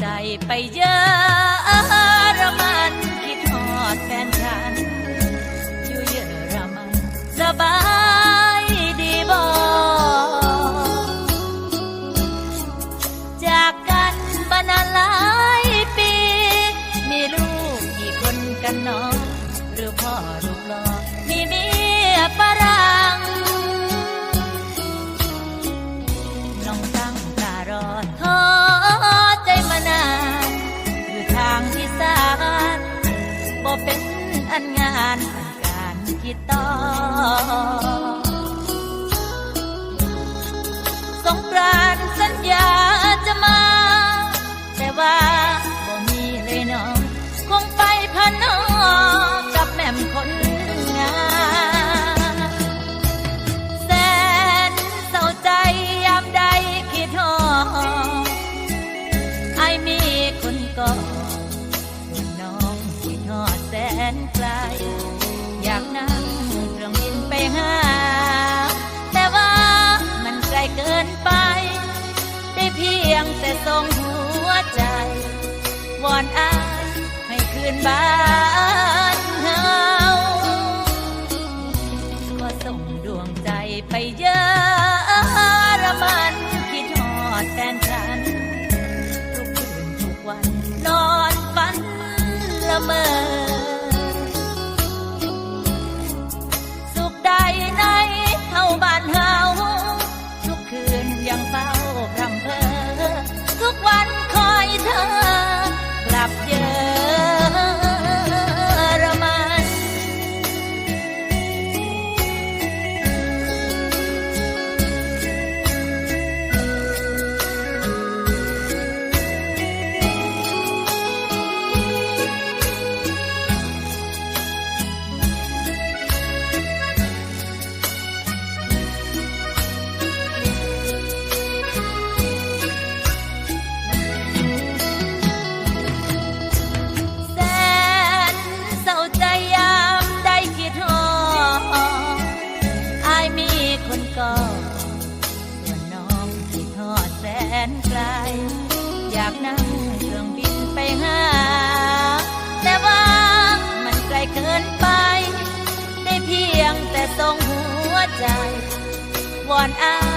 ใจไปเยอะรมันคิดทอดแฟนฉันอยู่เยอะรมันสบาย เป็นอันงานอันการคิดต่อ นไกล อยากนั่งเครื่องบินไปหา แต่ว่ามันไกลเกินไป ได้เพียงแต่ส่งหัวใจ วอนอายให้คืนบ้านเฮาก็ส่งดวงใจไปเยอะรมันคิดทอดแฟนฉัน ทุกคืนทุกวันนอนฝันละเมอ นไกล อยากนั่งเครื่องบินไปหา แต่ว่ามันไกลเกินไป ได้เพียงแต่ส่งหัวใจ วอนอายไม่คืนบ้า